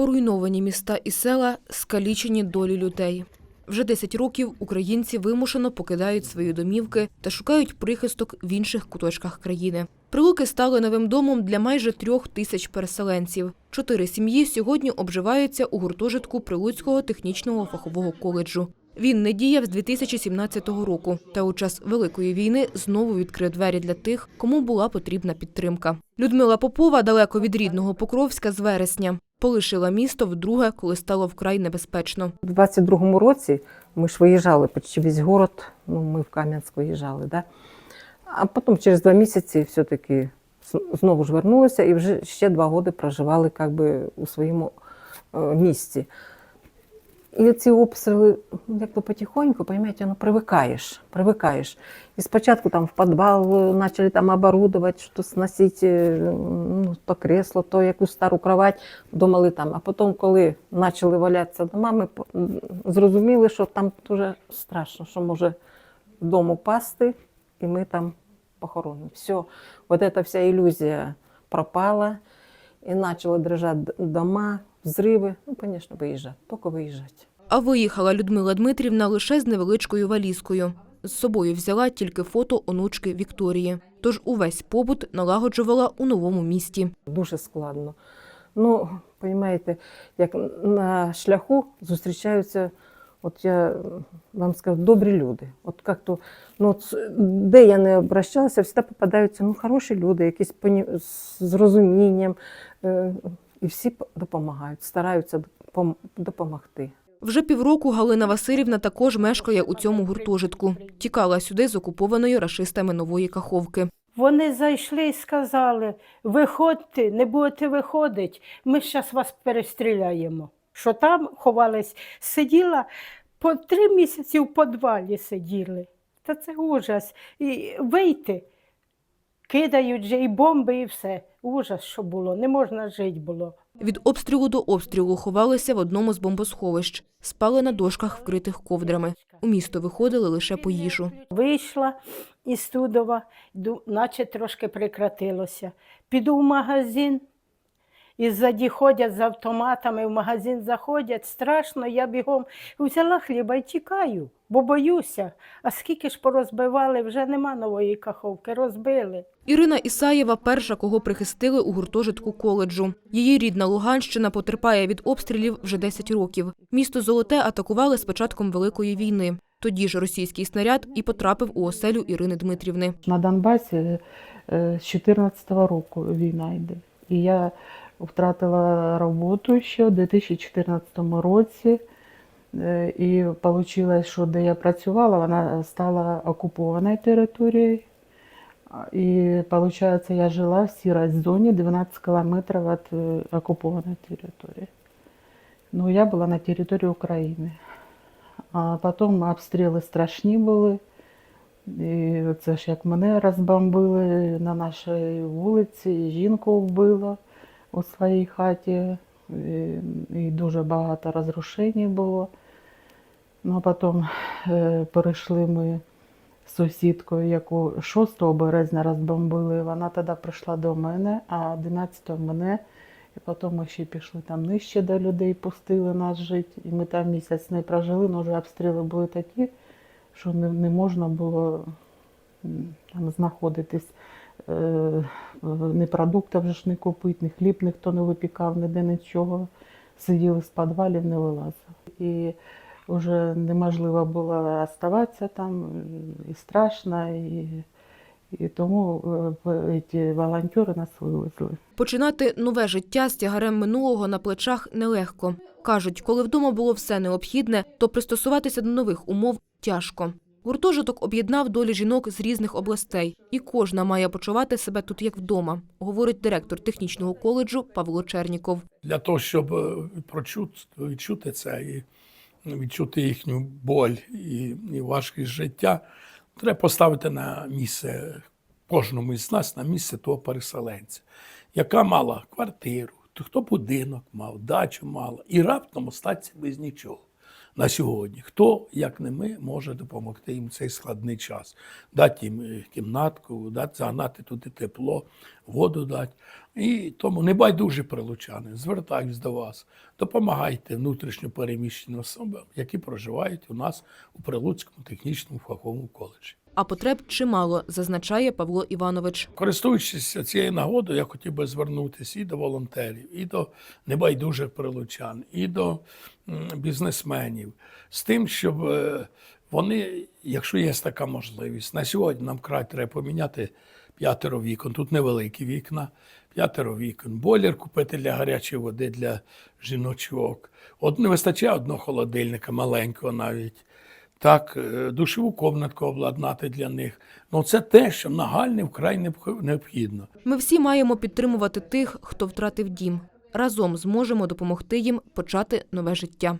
Поруйновані міста і села, скалічені долі людей. Вже 10 років українці вимушено покидають свої домівки та шукають прихисток в інших куточках країни. Прилуки стали новим домом для майже трьох тисяч переселенців. Чотири сім'ї сьогодні обживаються у гуртожитку Прилуцького технічного фахового коледжу. Він не діяв з 2017 року, та у час Великої війни знову відкрив двері для тих, кому була потрібна підтримка. Людмила Попова далеко від рідного Покровська з вересня. Полишила місто вдруге, коли стало вкрай небезпечно. У 22-му році ми ж виїжджали почти весь город, ну ми в Кам'янськ виїжджали, да? а потім через два місяці все-таки знову ж вернулися і вже ще два роки проживали би, у своєму місці. місті. І ці обстріли, ну, як то потихоньку, понимаете, ну, привикаєш, привикаєш. І спочатку там в підвал е, почали там оборудовать, що сносити е, ну, то кресло, то якусь стару кровать, думали там. А потім, коли почали валятися дома, ми зрозуміли, що там дуже страшно, що може дом упасти, і ми там похоронимо. Все, вот эта вся ілюзія пропала, і почали дрожати дома, взриви. Ну, звісно, виїжджати, тільки виїжджати. А виїхала Людмила Дмитрівна лише з невеличкою валізкою. З собою взяла тільки фото онучки Вікторії. Тож увесь побут налагоджувала у новому місті. Дуже складно. Ну, розумієте, як на шляху зустрічаються, от я вам скажу, добрі люди. От як то, ну, де я не обращалася, завжди попадаються ну, хороші люди, якісь з розумінням. І всі допомагають, стараються допомогти. Вже півроку Галина Васильівна також мешкає у цьому гуртожитку. Тікала сюди з окупованої рашистами нової Каховки. Вони зайшли і сказали: виходьте, не будете виходити, ми зараз вас перестріляємо. Що там ховались, сиділа по три місяці в підвалі сиділи. Та це ужас. І вийти, кидають же і бомби, і все. Ужас, що було, не можна жити було. Від обстрілу до обстрілу ховалися в одному з бомбосховищ. Спали на дошках, вкритих ковдрами. У місто виходили лише по їжу. Вийшла із Тудова, наче трошки прикратилося. Піду в магазин, і ззаді ходять з автоматами, в магазин заходять. Страшно, я бігом взяла хліба і тікаю, бо боюся. А скільки ж порозбивали, вже нема нової каховки, розбили. Ірина Ісаєва перша, кого прихистили у гуртожитку коледжу. Її рідна Луганщина потерпає від обстрілів вже 10 років. Місто Золоте атакували з початком Великої війни. Тоді ж російський снаряд і потрапив у оселю Ірини Дмитрівни. На Донбасі е, з 14-го року війна йде. І я втратила роботу ще в 2014 році. Е, І вийшло, що де я працювала, вона стала окупованою територією. І виходить, я жила в сірій зоні 12 кілометрів від е, окупованої території. Ну, я була на території України. А потім обстріли страшні були. І це ж як мене розбомбили на нашій вулиці, жінку вбило у своїй хаті, і, дуже багато розрушень було. Ну, а потім е, перейшли ми з сусідкою, яку 6 березня розбомбили. Вона тоді прийшла до мене, а 11 мене. І потім ми ще пішли там нижче до людей, пустили нас жити. І ми там місяць не прожили, але вже обстріли були такі, що не, не можна було там знаходитись. Е, Ні продуктів вже ж не купити, ні хліб ніхто не випікав, ніде нічого. Сиділи з підвалів, не вилазили. І вже неможливо було оставатися там, і страшно, і, і тому е, ці волонтери нас вивезли. Починати нове життя з тягарем минулого на плечах нелегко. Кажуть, коли вдома було все необхідне, то пристосуватися до нових умов тяжко. Гуртожиток об'єднав долі жінок з різних областей, і кожна має почувати себе тут як вдома, говорить директор технічного коледжу Павло Черніков. для того, щоб е, прочути, відчути це і відчути їхню боль і, і важкість життя, треба поставити на місце кожному із нас на місце того переселенця, яка мала квартиру, то хто будинок мав, дачу мала, і раптом остатися без нічого. На сьогодні. Хто, як не ми, може допомогти їм в цей складний час? Дати їм е, кімнатку, дати, загнати туди тепло, воду дати. І тому не байдуже прилучани, звертаюсь до вас, допомагайте внутрішньо переміщеним особам, які проживають у нас у Прилуцькому технічному фаховому коледжі. А потреб чимало, зазначає Павло Іванович. Користуючись цією нагодою, я хотів би звернутися і до волонтерів, і до небайдужих прилучан, і до бізнесменів з тим, щоб е, вони, якщо є така можливість, на сьогодні нам край треба поміняти п'ятеро вікон. Тут невеликі вікна, п'ятеро вікон, бойлер купити для гарячої води для жіночок. От не вистачає одного холодильника, маленького навіть. Так, душеву душову комнатку обладнати для них. Ну, це те, що нагальне вкрай необх- необхідно. Ми всі маємо підтримувати тих, хто втратив дім. Разом зможемо допомогти їм почати нове життя.